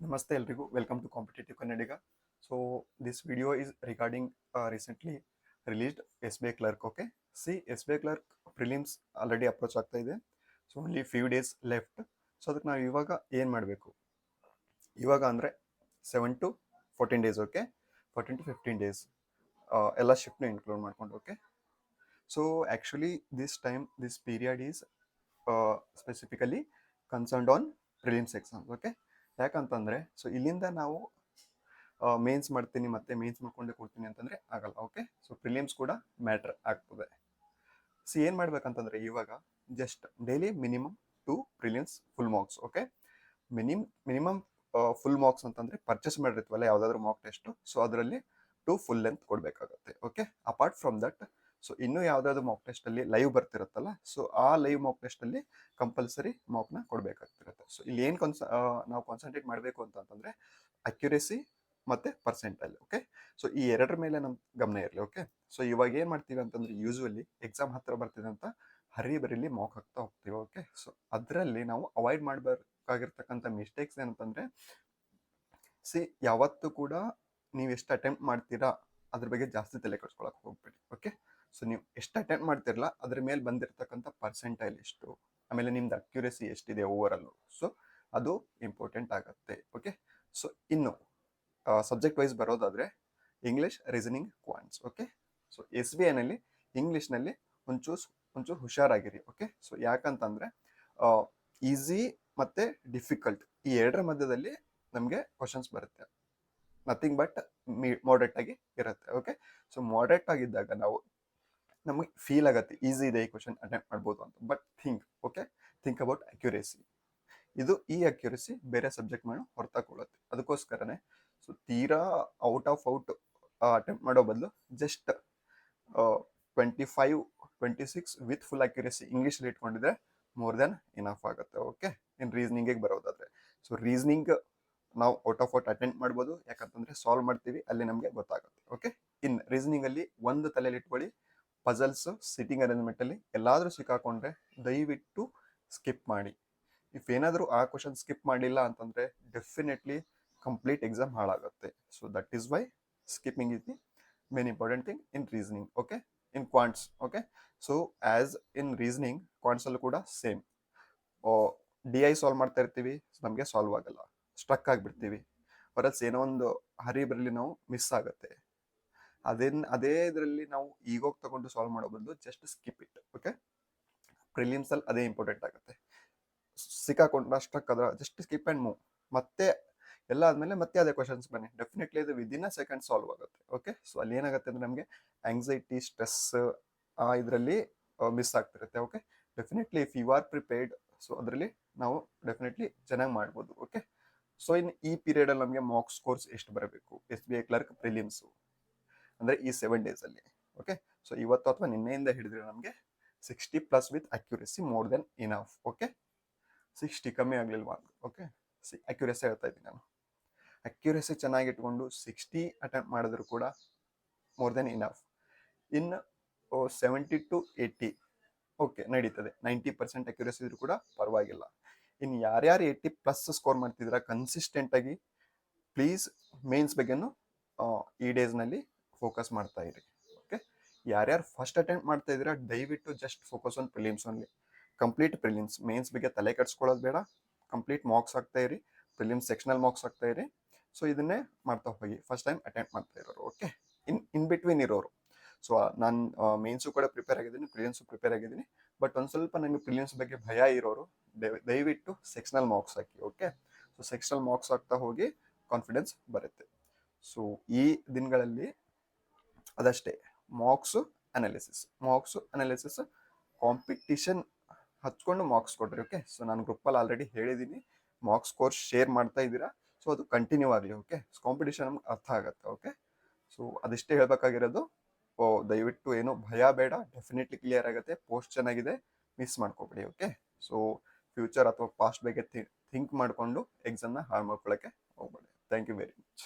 Namaste ಎಲ್ರಿಗೂ. Welcome to competitive Kannadiga so this video is regarding recently released S B I clerk okay see S B I clerk prelims already approach ಆಗ್ತಾ ಇದೆ. So only few days left so ಅದಕ್ಕೆ ನಾವು ಇವಾಗ ಏನು ಮಾಡಬೇಕು? ಇವಾಗ ಅಂದರೆ seven to fourteen days okay fourteen to fifteen days ಎಲ್ಲ ಶಿಫ್ಟ್ನ ಇನ್ಕ್ಲೂಡ್ ಮಾಡ್ಕೊಂಡು okay so actually this time this period is specifically concerned on prelims exams okay ಯಾಕಂತಂದರೆ ಸೊ ಇಲ್ಲಿಂದ ನಾವು ಮೇನ್ಸ್ ಮಾಡ್ತೀನಿ, ಮತ್ತೆ ಮೇನ್ಸ್ ಮಾಡ್ಕೊಂಡೇ ಕೊಡ್ತೀನಿ ಅಂತಂದರೆ ಆಗಲ್ಲ ಓಕೆ ಸೊ ಪ್ರಿಲಿಮ್ಸ್ ಕೂಡ ಮ್ಯಾಟ್ರ್ ಆಗ್ತದೆ. ಸೊ ಏನು ಮಾಡ್ಬೇಕಂತಂದರೆ, ಇವಾಗ just daily minimum two prelims full marks okay ಮಿನಿಮ್ minimum full marks ಅಂತಂದರೆ ಪರ್ಚೇಸ್ ಮಾಡಿರ್ತೀವಲ್ಲ, ಯಾವುದಾದ್ರೂ ಮಾರ್ಕ್ ಟೆಸ್ಟು ಸೊ ಅದರಲ್ಲಿ ಟು ಫುಲ್ ಲೆಂತ್ ಕೊಡಬೇಕಾಗತ್ತೆ okay apart from that so ಇನ್ನೂ ಯಾವುದಾದ್ರು ಮಾಕ್ ಟೆಸ್ಟಲ್ಲಿ ಲೈವ್ ಬರ್ತಿರುತ್ತಲ್ಲ ಸೊ ಆ ಲೈವ್ ಮಾಕ್ ಟೆಸ್ಟಲ್ಲಿ ಕಂಪಲ್ಸರಿ ಮಾಕ್ನ ಕೊಡಬೇಕಾಗ್ತಿರುತ್ತೆ. ಸೊ ಇಲ್ಲಿ ಏನು ಕನ್ಸ ನಾವು ಕಾನ್ಸಂಟ್ರೇಟ್ ಮಾಡಬೇಕು ಅಂತಂತಂದರೆ ಅಕ್ಯುರೇಸಿ ಮತ್ತು ಪರ್ಸೆಂಟೈಲ್ ಓಕೆ ಸೊ ಈ ಎರಡರ ಮೇಲೆ ನಮ್ಮ ಗಮನ ಇರಲಿ ಓಕೆ ಸೊ ಇವಾಗ ಏನು ಮಾಡ್ತೀವಿ ಅಂತಂದರೆ ಯೂಸ್ವಲಿ ಎಕ್ಸಾಮ್ ಹತ್ತಿರ ಬರ್ತಿದೆ ಅಂತ ಹರಿ ಬರೀಲಿ ಮಾಕ್ ಹಾಕ್ತಾ ಹೋಗ್ತೀವಿ ಓಕೆ ಸೊ ಅದರಲ್ಲಿ ನಾವು ಅವಾಯ್ಡ್ ಮಾಡಬೇಕಾಗಿರ್ತಕ್ಕಂಥ ಮಿಸ್ಟೇಕ್ಸ್ ಏನಂತಂದರೆ ಸಿ ಯಾವತ್ತೂ ಕೂಡ ನೀವು ಎಷ್ಟು ಅಟೆಂಪ್ಟ್ ಮಾಡ್ತೀರಾ ಅದ್ರ ಬಗ್ಗೆ ಜಾಸ್ತಿ ತಲೆ ಕೆಡ್ಸ್ಕೊಳಕ್ಕೆ ಹೋಗ್ಬೇಡಿ. ಸೊ ನೀವು ಎಷ್ಟು ಅಟೆಂಪ್ಟ್ ಮಾಡ್ತಿರಲ್ಲ ಅದ್ರ ಮೇಲೆ ಬಂದಿರತಕ್ಕಂಥ ಪರ್ಸೆಂಟೈಲ್ ಎಷ್ಟು? ಆಮೇಲೆ ನಿಮ್ದು ಅಕ್ಯುರೇಸಿ ಎಷ್ಟಿದೆ ಓವರ್ ಸೊ ಅದು ಇಂಪಾರ್ಟೆಂಟ್ ಆಗುತ್ತೆ ಓಕೆ ಸೊ ಇನ್ನು ಸಬ್ಜೆಕ್ಟ್ ವೈಸ್ ಬರೋದಾದರೆ English reasoning quants okay so S B ಐನಲ್ಲಿ ಇಂಗ್ಲೀಷ್ನಲ್ಲಿ ಒಂಚೂರು ಒಂಚೂರು ಹುಷಾರಾಗಿರಿ ಓಕೆ ಸೊ ಯಾಕಂತಂದರೆ ಈಸಿ ಮತ್ತು ಡಿಫಿಕಲ್ಟ್ ಈ ಎರಡರ ಮಧ್ಯದಲ್ಲಿ ನಮಗೆ ಕ್ವಶನ್ಸ್ ಬರುತ್ತೆ. ನಥಿಂಗ್ ಬಟ್ ಮೀ ಮಾಡರೇಟ್ ಆಗಿ ಇರುತ್ತೆ ಓಕೆ ಸೊ ಮಾಡರೇಟ್ ಆಗಿದ್ದಾಗ ನಾವು ನಮಗೆ ಫೀಲ್ ಆಗುತ್ತೆ. ಈಸಿ ಇದೆ ಈ ಕ್ವಶನ್ ಅಟೆಂಪ್ಟ್ ಮಾಡ್ಬೋದು ಅಂತ. But think okay think about accuracy ಇದು ಈ ಅಕ್ಯುರೇಸಿ ಬೇರೆ ಸಬ್ಜೆಕ್ಟ್ ಮೇಲೆ ಹೊರತಾಕೊಳ್ಳುತ್ತೆ. ಅದಕ್ಕೋಸ್ಕರನೇ ಸೊ, ತೀರಾ ಔಟ್ ಆಫ್ ಔಟ್ ಅಟೆಂಪ್ಟ್ ಮಾಡೋ ಬದಲು just twenty five twenty six with full accuracy ಇಂಗ್ಲೀಷಲ್ಲಿ ಇಟ್ಕೊಂಡಿದ್ರೆ ಮೋರ್ ದೆನ್ ಇನಫ್ ಆಗುತ್ತೆ ಓಕೆ ಇನ್ ರೀಸನಿಂಗಿಗೆ ಬರೋದಾದ್ರೆ. ಸೊ ರೀಸನಿಂಗ್ ನಾವು ಔಟ್ ಆಫ್ ಔಟ್ ಅಟೆಂಡ್ ಮಾಡ್ಬೋದು. ಯಾಕಂತಂದ್ರೆ ಸಾಲ್ವ್ ಮಾಡ್ತೀವಿ, ಅಲ್ಲಿ ನಮಗೆ ಗೊತ್ತಾಗುತ್ತೆ ಓಕೆ ಇನ್ ರೀಸನಿಂಗ್ ಅಲ್ಲಿ ಒಂದು ತಲೆಯಲ್ಲಿ ಇಟ್ಕೊಳ್ಳಿ ಪಜಲ್ಸ್ ಸಿಟ್ಟಿಂಗ್ ಅರೇಂಜ್ಮೆಂಟ್ ಅಲ್ಲಿ ಎಲ್ಲಾದ್ರೂ ಸಿಕ್ಕಾಕೊಂಡ್ರೆ ದಯವಿಟ್ಟು ಸ್ಕಿಪ್ ಮಾಡಿ. ಇಫ್ ಏನಾದರೂ ಆ ಕ್ವಶನ್ ಸ್ಕಿಪ್ ಮಾಡಿಲ್ಲ ಅಂತಂದ್ರೆ ಡೆಫಿನೆಟ್ಲಿ ಕಂಪ್ಲೀಟ್ ಎಕ್ಸಾಮ್ ಹಾಳಾಗುತ್ತೆ. So that is why skipping is the main important thing in reasoning okay in quants okay so as in reasoning quants ಅಲ್ಲೂ ಕೂಡ ಸೇಮ್ ಡಿ ಐ ಸಾಲ್ವ್ ಮಾಡ್ತಾ ಇರ್ತೀವಿ, ನಮಗೆ ಸಾಲ್ವ್ ಆಗಲ್ಲ. Struck ಆಗಿಬಿಡ್ತೀವಿ. ಹೊರಸ್ ಏನೋ ಒಂದು ಹರಿ ಬರಲಿ ನಾವು ಮಿಸ್ ಆಗುತ್ತೆ. ಅದೇನ್, ಅದೇ ಇದರಲ್ಲಿ ನಾವು ಈಗೋಗಿ ತಗೊಂಡು ಸಾಲ್ವ್ ಮಾಡೋ ಬದಲು just skip it okay prelims ಅಲ್ಲಿ ಅದೇ ಇಂಪಾರ್ಟೆಂಟ್ ಆಗುತ್ತೆ. ಸಿಕ್ಕಾಕೊಂಡು ಅದ್ರ ಜಸ್ಟ್ ಸ್ಕಿಪ್ ಆ್ಯಂಡ್ ಮೂವ್ ಮತ್ತೆ ಎಲ್ಲ ಆದಮೇಲೆ ಮತ್ತೆ ಅದೇ ಕ್ವಶನ್ಸ್ ಬನ್ನಿ. ಡೆಫಿನೆಟ್ಲಿ ಇದು ವಿದಿನ್ ಅ ಸೆಕೆಂಡ್ ಸಾಲ್ವ್ ಆಗುತ್ತೆ ಓಕೆ ಸೊ ಅಲ್ಲಿ ಏನಾಗುತ್ತೆ ಅಂದ್ರೆ ನಮಗೆ ಆಂಗ್ಸೈಟಿ ಸ್ಟ್ರೆಸ್ ಆ ಇದರಲ್ಲಿ ಮಿಸ್ ಆಗ್ತಿರುತ್ತೆ okay definitely if you are prepared so ಅದರಲ್ಲಿ ನಾವು ಡೆಫಿನೆಟ್ಲಿ ಚೆನ್ನಾಗಿ ಮಾಡ್ಬೋದು ಓಕೆ ಸೊ ಇನ್ ಈ ಪೀರಿಯಡ್ ಅಲ್ಲಿ ನಮಗೆ ಮಾರ್ಕ್ಸ್ ಸ್ಕೋರ್ಸ್ ಎಷ್ಟು ಬರಬೇಕು? S B I clerk prelims ಅಂದ್ರೆ ಈ ಸೆವೆನ್ ಡೇಸ್ ಅಲ್ಲಿ. ಓಕೆ ಸೊ ಇವತ್ತು ಅಥವಾ ನಿನ್ನೆಯಿಂದ ಹಿಡಿದ್ರೆ ನಮಗೆ sixty plus with accuracy more than enough okay sixty ಕಮ್ಮಿ ಆಗಲಿಲ್ವಾ ಓಕೆ ಸಿ ಅಕ್ಯುರೆಸಿ ಹೇಳ್ತಾ ಇದ್ದೀನಿ ನಾನು. ಅಕ್ಯುರೆಸಿ ಚೆನ್ನಾಗಿಟ್ಕೊಂಡು ಸಿಕ್ಸ್ಟಿ ಅಟೆಂಪ್ಟ್ ಮಾಡಿದ್ರು ಕೂಡ more than enough in seventy to eighty okay ನಡೀತದೆ. ನೈಂಟಿ ಪರ್ಸೆಂಟ್ ಅಕ್ಯುರೆಸಿ ಇದ್ರೂ ಕೂಡ ಪರವಾಗಿಲ್ಲ. ಇನ್ನು ಯಾರ್ಯಾರು ಏಯ್ಟಿ ಪ್ಲಸ್ ಸ್ಕೋರ್ ಮಾಡ್ತಿದ್ದೀರಾ ಕನ್ಸಿಸ್ಟೆಂಟ್ ಆಗಿ ಪ್ಲೀಸ್ ಮೇನ್ಸ್ ಬಗ್ಗೆನೂ ಈ ಡೇಸ್ನಲ್ಲಿ ಫೋಕಸ್ ಮಾಡ್ತಾ ಇರಿ. ಓಕೆ ಯಾರ್ಯಾರು ಫಸ್ಟ್ ಅಟೆಂಪ್ಟ್ ಮಾಡ್ತಾ ಇದ್ದೀರಾ, ದಯವಿಟ್ಟು just focus on prelims only complete prelims mains ಬಗ್ಗೆ ತಲೆ ಕೆಡ್ಸ್ಕೊಳ್ಳೋದು ಬೇಡ. ಕಂಪ್ಲೀಟ್ ಮಾರ್ಕ್ಸ್ ಆಗ್ತಾ ಇರಿ. ಪ್ರಿಲಿಮ್ಸ್ ಸೆಕ್ಷನಲ್ ಮಾರ್ಕ್ಸ್ ಆಗ್ತಾ ಇರಿ. ಸೊ ಇದನ್ನೇ ಮಾಡ್ತಾ ಹೋಗಿ. ಫಸ್ಟ್ ಟೈಮ್ ಅಟೆಂಪ್ಟ್ ಮಾಡ್ತಾ ಇರೋರು. ಓಕೆ ಇನ್ ಇನ್ ಬಿಟ್ವೀನ್ ಇರೋರು. ಸೊ ನಾನು ಮೇನ್ಸು ಕೂಡ ಪ್ರಿಪೇರ್ ಆಗಿದ್ದೀನಿ ಪ್ರಿಲಿಮ್ಸು ಪ್ರಿಪೇರ್ ಆಗಿದ್ದೀನಿ. ಬಟ್ ಒಂದು ಸ್ವಲ್ಪ ನನಗೆ ಪ್ರಿಲಿಮ್ಸ್ ಬಗ್ಗೆ ಭಯ ಇರೋರು ದಯವಿಟ್ಟು ಸೆಕ್ಷನಲ್ ಮಾರ್ಕ್ಸ್ ಹಾಕಿ. ಓಕೆ ಸೊ ಸೆಕ್ಷನಲ್ ಮಾರ್ಕ್ಸ್ ಆಗ್ತಾ ಹೋಗಿ ಕಾನ್ಫಿಡೆನ್ಸ್ ಬರುತ್ತೆ. ಸೊ ಈ ದಿನಗಳಲ್ಲಿ ಅದಷ್ಟೇ. Marks analysis marks analysis competition ಹಚ್ಕೊಂಡು ಮಾರ್ಕ್ಸ್ ಕೊಡ್ರಿ ಓಕೆ ಸೊ ನಾನು ಗ್ರೂಪಲ್ಲಿ ಆಲ್ರೆಡಿ ಹೇಳಿದ್ದೀನಿ ಮಾರ್ಕ್ಸ್ ಕೋರ್ಸ್ ಶೇರ್ ಮಾಡ್ತಾ ಇದ್ದೀರಾ? ಸೊ ಅದು ಕಂಟಿನ್ಯೂ ಆಗಲಿ ಓಕೆ ಕಾಂಪಿಟಿಷನ್ ನಮ್ಗೆ ಅರ್ಥ ಆಗುತ್ತೆ ಓಕೆ ಸೊ ಅದಿಷ್ಟೇ ಹೇಳ್ಬೇಕಾಗಿರೋದು, ಓ, ದಯವಿಟ್ಟು ಏನು ಭಯ ಬೇಡ ಡೆಫಿನೆಟ್ಲಿ ಕ್ಲಿಯರ್ ಆಗುತ್ತೆ ಪೋಸ್ಟ್ ಚೆನ್ನಾಗಿದೆ ಮಿಸ್ ಮಾಡ್ಕೊಬೇಡಿ ಓಕೆ ಸೊ ಫ್ಯೂಚರ್ ಅಥವಾ ಪಾಸ್ಟ್ ಬಗ್ಗೆ ಥಿಂಕ್ ಮಾಡಿಕೊಂಡು ಎಕ್ಸಾಮ್ನ ಹಾಳು ಮಾಡ್ಕೊಳ್ಳೋಕ್ಕೆ ಹೋಗ್ಬೇಡಿ. Thank you very much